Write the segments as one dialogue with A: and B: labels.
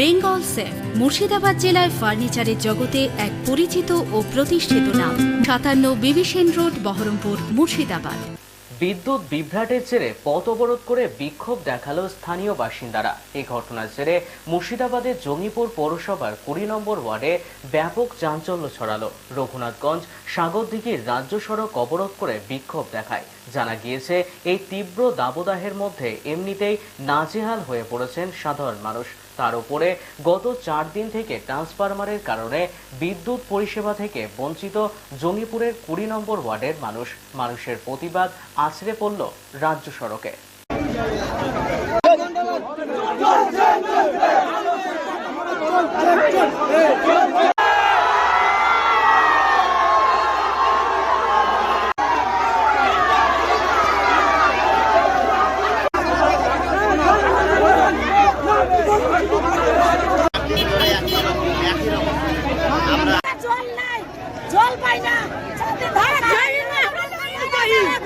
A: Bengal safe, Murshidabad জেলায় ফার্নিচারের জগতে এক পরিচিত ও প্রতিষ্ঠিত নাম। সাতান্ন বিবিসেন রোড, বহরমপুর, মুর্শিদাবাদ।
B: বিদ্যুৎ বিভ্রাটের জেরে পথ অবরোধ করে বিক্ষোভ দেখাল স্থানীয় বাসিন্দারা। এই ঘটনার জেরে মুর্শিদাবাদের জঙ্গিপুর পৌরসভার কুড়ি নম্বর ওয়ার্ডে ব্যাপক চাঞ্চল্য ছড়ালো। রঘুনাথগঞ্জ সাগরদিঘির রাজ্য সড়ক অবরোধ করে বিক্ষোভ দেখায়। জানা গিয়েছে, এই তীব্র দাবদাহের মধ্যে এমনিতেই নাজেহাল হয়ে পড়েছেন সাধারণ মানুষ। তার উপরে গত চার দিন থেকে ট্রান্সফরমারের কারণে বিদ্যুৎ পরিষেবা থেকে বঞ্চিত জঙ্গিপুরের কুড়ি নম্বর ওয়ার্ডের মানুষ মানুষের প্রতিবাদ আছড়ে পড়ল রাজ্য সড়কে
C: জল নাই জল পাই না ধার যাই না পাই পাই না অন্য জায়গা আছি
D: পাড়া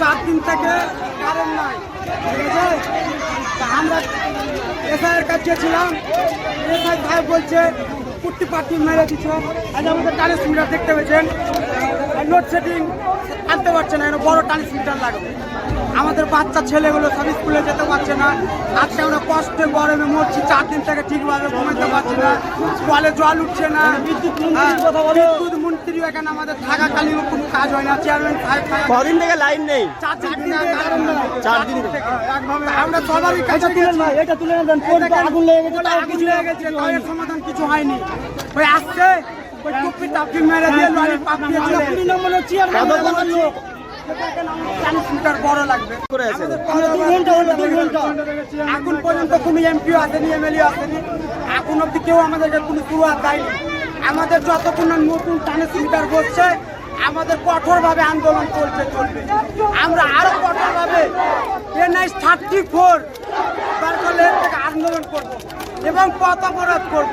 D: চার দিন থেকে কারেন্ট নাই ঠিক আছে আমরা এসআইয়ের কাছে ছিলাম এসআই সাহেব বলছে কুর্তি পার্টি মেরে দিচ্ছ আজ আমাদের ট্রান্সমিটার দেখতে পেয়েছেন। লোডশেডিং আনতে পারছে না এখানে বড় ট্রান্সমিটার লাগবে আমাদের বাচ্চা ছেলেগুলো সব স্কুলে যেতে পারছে না। আজকে আমরা কষ্টে গরমে মরছি চার দিন থেকে ঠিকভাবে ঘুমাতে পারছি না। কলে জল উঠছে না। বিদ্যুৎ বিদ্যুৎ মন্ত্রী এখানে আমাদের থাকাকালীন কোনো কাজ হয় না। চেয়ারম্যান
E: কদিন থেকে লাইন নেই?
D: চার দিন।
E: চার দিন থেকে।
D: আমরা সবারই কাছে গেছি।
E: এটা তুলে আগুন লেগে গেছে
D: আগুন লেগে গেছে। সমাধান কিছু হয়নি। ওই আসছে এখন পর্যন্ত কোনো এমপিও আসেনি এমএলএ আসেনি। এখন অব্দি কেউ আমাদেরকে কোনো শুরুয়াত দেয়নি। আমাদের যতক্ষণ নতুন টানেস মিটার বসছে আমাদের কঠোরভাবে আন্দোলন চলছে চলবে। আমরা আরও কঠোরভাবে এনআইস থার্টি ফোর আন্দোলন করব এবং পথ অবরোধ করব।